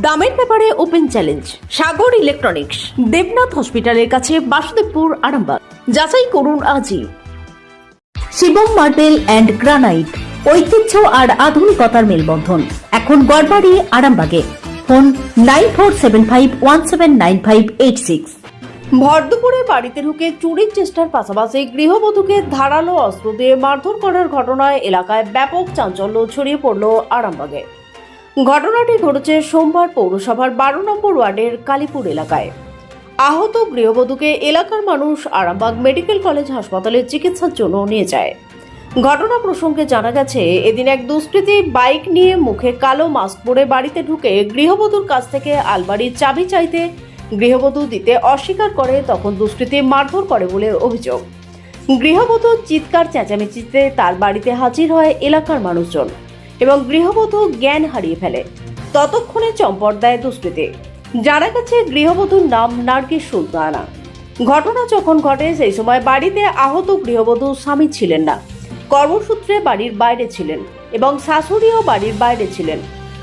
দামের ব্যাপারে open challenge, Sagar electronics, Debnath হসপিটালের কাছে বাসুদেবপুর আরামবাগ। যাচাই করুন আজই। শিবম মার্বেল অ্যান্ড গ্রানাইট, ঐতিহ্য আর আধুনিকতার মেলবন্ধন। এখন গড়বাড়ি, আরামবাগে। Phone nine four seven five one seven nine five eight six. ভরদুপুরে বাড়িতে ঢুকে চুরির চেষ্টার পাশাপাশি গৃহবধূকে ধারালো অস্ত্র দিয়ে মারধর করার ঘটনায় এলাকায় ব্যাপক চাঞ্চল্য ছড়িয়ে পড়ল আরামবাগে। ঘটনাটি ঘটেছে সোমবার পৌরসভার বারো নম্বর ওয়ার্ডের কালীপুর এলাকায়। আহত গৃহবধূকে এলাকার মানুষ আরামবাগ মেডিকেল কলেজ হাসপাতালে চিকিৎসার জন্য নিয়ে যায়। ঘটনা প্রসঙ্গে জানা গেছে, এদিন এক দুষ্কৃতী বাইক নিয়ে মুখে কালো মাস্ক পরে বাড়িতে ঢুকে গৃহবধূর কাছ থেকে আলমারির চাবি চাইতে গৃহবধূ দিতে অস্বীকার করে, তখন দুষ্কৃতী মারধর করে বলে অভিযোগ। গৃহবধূর চিৎকার চেঁচামেচিতে তার বাড়িতে হাজির হয় এলাকার মানুষজন। এবং গৃহবধূ জ্ঞান হারিয়ে ফেলে। ততক্ষণে চম্পট দেয় দুষ্কৃতী। জানা গেছে গৃহবধূর নাম নার্গিস সুলতানা ঘটনা যখন ঘটে, সেই সময় বাড়িতে আহত গৃহবধূ স্বামী ছিলেন না। কর্মসূত্রে বাড়ির বাইরে ছিলেন এবং শাশুড়িও বাড়ির বাইরে ছিলেন।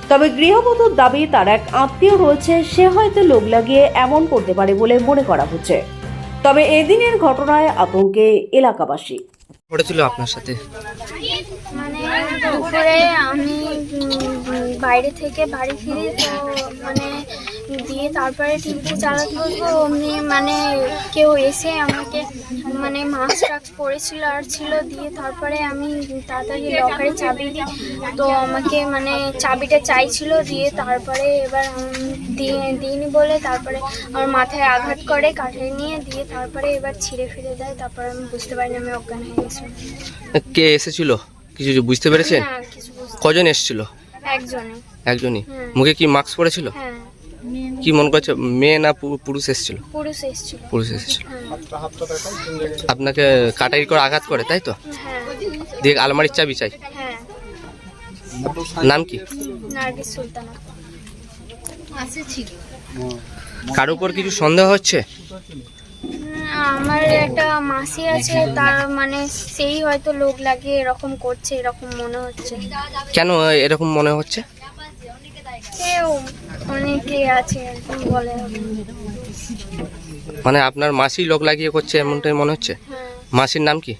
তবে গৃহবধূর দাবি, তার এক আত্মীয় রয়েছে, সে হয়তো লোক লাগিয়ে এমন করতে পারে বলে মনে করা হচ্ছে। তবে এদিনের ঘটনায় আতঙ্কে এলাকাবাসী। ঘটেছিল আপনার সাথে? মানে দুপুরে আমি বাইরে থেকে বাড়ি ফিরে, তো মানে দিয়ে তারপরে টিভিতে চালাতে অমনি মানে কেউ এসে আমাকে মানে মাস্ক টাস্ক পরেছিল আর ছিল দিয়ে তারপরে আমি তাড়াতাড়ি লকারে চাবি দিই। তো আমাকে মানে চাবিটা চাইছিল দিয়ে তারপরে এবার দিয়ে দিইনি বলে তারপরে আমার মাথায় আঘাত করে কাঠে নিয়ে দিয়ে তারপরে এবার ছিঁড়ে ফিরে দেয়। তারপরে আমি বুঝতে পারিনি আমি অজ্ঞান হয়ে গেছিলাম কে এসেছিল? কিছু বুঝতে পেরেছেন হ্যাঁ কজন এসেছিল? একজনে একজনই? হ্যাঁ। মুখে কি মাস্ক পরেছিল? হ্যাঁ। কি মনে করছে? মেয়ে না পুরুষ এসেছিল? পুরুষ এসেছিল। পুরুষ এসেছিল। হ্যাঁ। আপনাকে কাটাই করে আঘাত করে তাই তো? হ্যাঁ। দিয়ে আলমারির চাবি চাই। হ্যাঁ। নাম কি? নার্গিস সুলতানা। কারোর উপর কিছু সন্দেহ হচ্ছে? আমার একটা মাসি আছে তার মানে সেই হয়তো লোক লাগিয়ে এরকম করছে এরকম মনে হচ্ছে। কেন এরকম মনে হচ্ছে? অনেকে আছে বলে মানে আপনার মাসি লোক লাগিয়ে করছে এমনটাই মনে হচ্ছে? হ্যাঁ। মাসির নাম কি?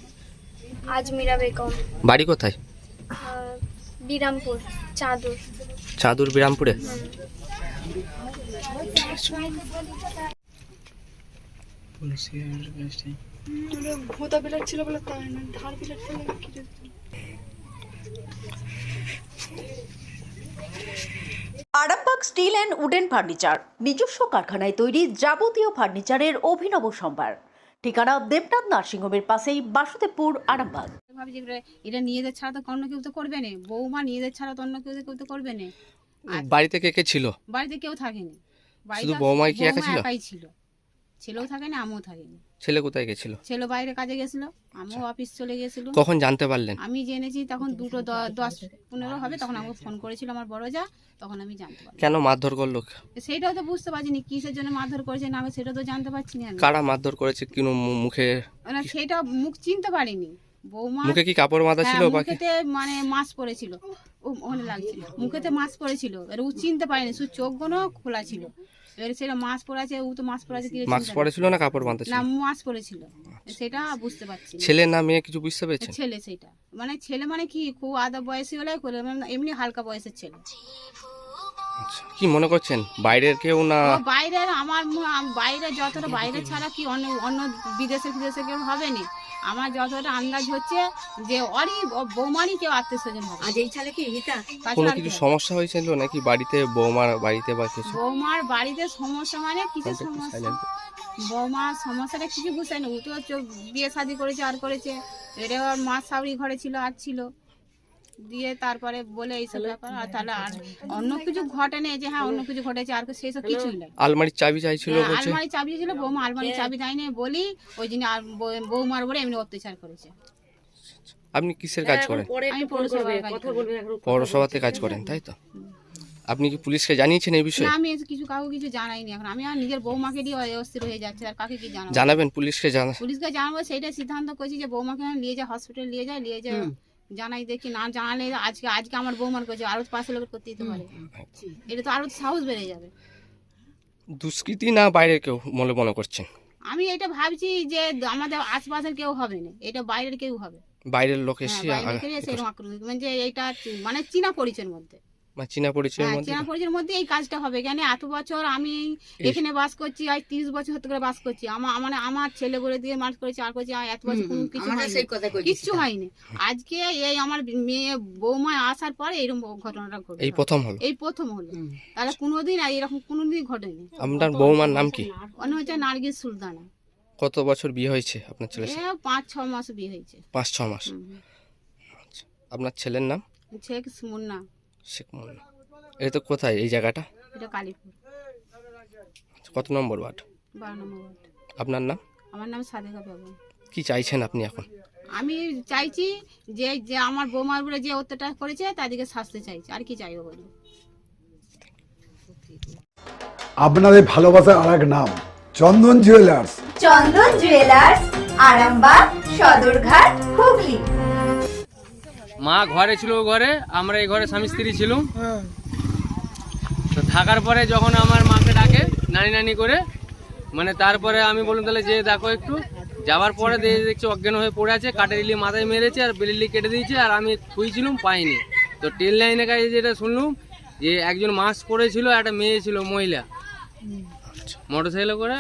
আজমিরা বেগম। বাড়ি কোথায়? বিরামপুর চাঁদুর। চাঁদুর বিরামপুরে? ভূতা বিলাট ছিল বলে তাই না? ধার বিলাট ছিল কি রে? Arambagh steel and wooden furniture নিজস্ব কারখানায় তৈরি যাবতীয় ফার্নিচারের অভিনব সম্ভার। ঠিকানা দেবনাথ নার্সিংহোমের পাশেই বাসুদেবপুর আরামবাগ। ভাবি যে এরা- এরা নিজেদের ছাড়া তো অন্য কেউ তো করবে না। বৌমা নিজেদের ছাড়া তো অন্য কেউ তো কেউ তো করবে না। বাড়িতে কে কে ছিল? বাড়িতে কেউ থাকেনি। শুধু বৌমাই কি একা ছিল? একাই ছিল। ছেলেও থাকে না আমিও থাকিনি। ছেলে কোথায় গেছিল? ছেলে বাইরে কাজে গেছিল আমিও আচ্ছা। অফিস চলে গেছিল। কখন জানতে পারলেন? আমি জেনেছি তখন দুটো দ- দশ পনেরো হবে তখন আমাকে ফোন করেছিল আমার বড় যা তখন আমি জানতে পারলাম। কেন মারধর করল? সেইটাও তো বুঝতে পারছিনি কিসের জন্য মারধর করেছে না আমি সেটা তো জানতে পারছি না আমি। কারা মারধর করেছে? কিনো মু- মুখে মানে সেটা মুখ চিনতে পারিনি। বৌমা মুখে কি কাপড় বাঁধা ছিল হ্যাঁ, বাকি মুখেতে মানে মাছ পড়েছিল ও ওখানে লাগছে মুখেতে মাছ পড়েছিল এবার ও চিনতে পারেনি শুধু চোখগুলো খোলা ছিল। এবারে সেটা মাছ আছে ও তো মাছ পরে আছে না কাপড় বাঁধা পারে- না ছিল মাছ পড়েছিল। সেটা বুঝতে পারছি ছেলে না মেয়ে কিছু বুঝতে পেরেছেন? ছেলে সেটা। মানে ছেলে মানে কি? খুব আদা বয়সী হলে করে মানে এমনি হালকা বয়সের ছেলে। কি মনে করছেন? বাইরের কেউ না? বাইরের আমার বাইরে যতটা বাইরে ছাড়া কি অন্য অন্য বিদেশে বিদেশে কেউ হবে না আমার যতটা আন্দাজ হচ্ছে যে অরি বৌমারই কেউ আত্মীয় স্বজন হবে। আজ এই ছেলে কি গীতা কোনো তাছাড়া কিছু। সমস্যা হয়েছিল নাকি বাড়িতে বৌমার বাড়িতে বা কিছু? বৌমার বাড়িতে সমস্যা মানে কিছু সমস্যা? বৌমার সমস্যাটা কিছু বুঝতে না ও তো বিয়ে শাদি করেছে আর করেছে। এটা ওর মা সাউরি ঘরে ছিল আর ছিল। দিয়ে তারপরে বলে এইসব ব্যাপার আর তাহলে আর অন্য কিছু ঘটে নেই যে হ্যাঁ অন্য কিছু ঘটেছে আর সেই সব কিছুই নাই। আলমারির চাবি চাইছিল হ্যাঁ, বলছে। আলমারি চাবি ছিল বৌমা আলমারির চাবি দেয়নি বলি ওই জন্য আর বৌমার বলে এমনি অত্যাচার করেছে। আপনি কিসের কাজ করেন? আমি পৌরসভাতে কাজ করেন তাই তো? আপনি কি পুলিশকে জানিয়েছেন এই বিষয়ে? আমি কিছু কাউকে কিছু জানাইনি এখন। আমি আর নিজের বৌমাকে দিয়ে অস্থির হয়ে যাচ্ছে আর কাকে কি জানাব? জানাবেন পুলিশকে জানা পুলিশকে জানাব সেইটা সিদ্ধান্ত করেছি যে বৌমাকে নিয়ে যায় হসপিটাল নিয়ে যায় নিয়ে যায় জানাই দেখি না জানালে আজকে আজকে আমার বৌমার করছে আরও পাশে লোকের করতে দিতে পারে। এটা তো আরও সাহস বেড়ে যাবে। দুষ্কৃতি না বাইরে কেউ মনে মনে করছেন? আমি এটা ভাবছি যে আমাদের আশপাশের কেউ হবে না এটা বাইরের কেউ হবে। বাইরের লোক হ্যাঁ, এসে মানে যে এটা মানে চীনা পরিচয়ের মধ্যে। চীনা পরিচয়ের হ্যাঁ মধ্যে চীনা পরিচয়ের মধ্যে এই কাজটা হবে। কেন এত বছর আমি এখানে বাস করছি আজ তিরিশ বছর হতে করে বাস করছি। আমার মানে আমার ছেলে বলে দিয়ে মানুষ করেছি আর করছি এত বছর কোনো কিছু হয়নি। কিচ্ছু হয়নি। আজকে এই আমার মেয়ে বৌমা আসার পরে এরকম ঘটনাটা ঘটে এই প্রথম হলো? এই প্রথম হলো। তাহলে কোনোদিন এরকম কোনোদিন ঘটেনি। আপনার বৌমার নাম কি? অন্য হচ্ছে নার্গিস সুলতানা। কত বছর বিয়ে হয়েছে আপনার ছেলের সাথে? পাঁচ ছ মাস বিয়ে হয়েছে। পাঁচ ছ মাস। আপনার ছেলের নাম? শেখ মুন্না। শেখ এটা তো কোথায়? এই জায়গাটা? এটা কালীপুর। কত নম্বর ওয়ার্ড? বারো নম্বর ওয়ার্ড। আপনার নাম? আমার নাম সাদেকা বেগম। কি চাইছেন আপনি এখন? আমি চাইছি যে যে আমার বৌমার উপরে যে অত্যাচার করেছে তাদেরকে শাস্তি চাইছি। আর কি চাইব বলি আপনাদের ভালোবাসার আর এক নাম চন্দন জুয়েলার্স। চন্দন জুয়েলার্স আরামবাগ সদরঘাট হুগলি। মা ঘরে ছিল ও ঘরে আমরা এই ঘরে স্বামী স্ত্রী ছিলাম। তো থাকার পরে যখন আমার মাকে ডাকে নানি নানি করে মানে তারপরে আমি বললাম তাহলে যে দেখো একটু। যাওয়ার পরে দেখছি অজ্ঞান হয়ে পড়ে আছে কাঠের ইলি মাথায় মেরেছে আর বেলিলি কেটে দিয়েছে আর আমি খুঁজছিলাম পাইনি। তো ট্রেন লাইনের কাছে যেটা শুনলাম যে একজন মাস্ক পরেছিল একটা মেয়ে ছিল মহিলা। মোটর সাইকেলে করে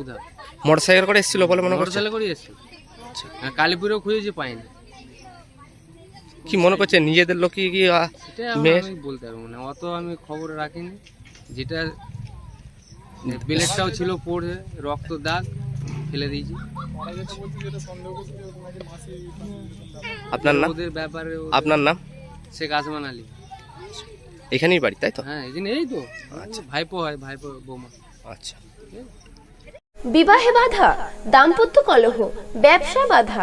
উধার মোটর সাইকেল করে এসেছিল বলে মনে মোটর করছেন সাইকেলে করে এসছে হ্যাঁ, কালীপুরেও খুঁজেছি পাইনি। কি মনে করছে? নিজেদের লোক কি এখন মেয়ের? বলতে পারব না। অত আমি খবর রাখিনি। যেটা প্লেটটাও ছিল পড়ে রক্ত দাগ ফেলে দিয়েছি। আপনার নাম? ওদের ব্যাপারে আপনার নাম? শেখ আসমান আলী। এখানেই বাড়ি তাই তো? হ্যাঁ এই যে এই তো। ভাইপো হয় ভাইপো বৌমা। আচ্ছা। বিবাহে বাধা দাম্পত্য কলহ ব্যবসা বাধা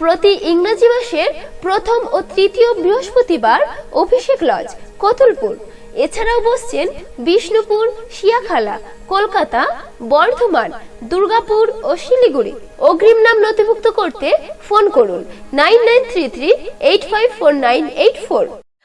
প্রতি ইংরেজি মাসের প্রথম ও তৃতীয় বৃহস্পতিবার অভিষেক লজ, কতুলপুর। এছাড়াও বসছেন বিষ্ণুপুর, শিয়াখালা, কলকাতা, বর্ধমান, দুর্গাপুর ও শিলিগুড়ি। অগ্রিম নাম নথিভুক্ত করতে ফোন করুন nine nine three three eight five four nine eight four.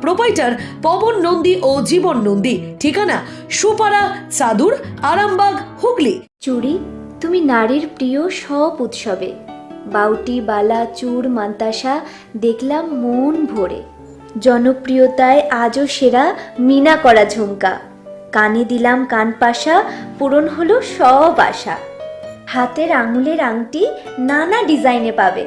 Proprietor Pawan Nandi ও জীবন নন্দী। ঠিকানা সুপারা চাদুর, আরামবাগ, হুগলি। চুড়ি তুমি নারীর প্রিয় সব উৎসবে। বাউটি, বালা, চুর, মান্তাসা, দেখলাম মন ভরে। জনপ্রিয়তায় আজও সেরা মিনা করা ঝুমকা। কানে দিলাম কানপাশা পূরণ হলো সব আশা। হাতের আঙুলের আংটি নানা ডিজাইনে পাবে।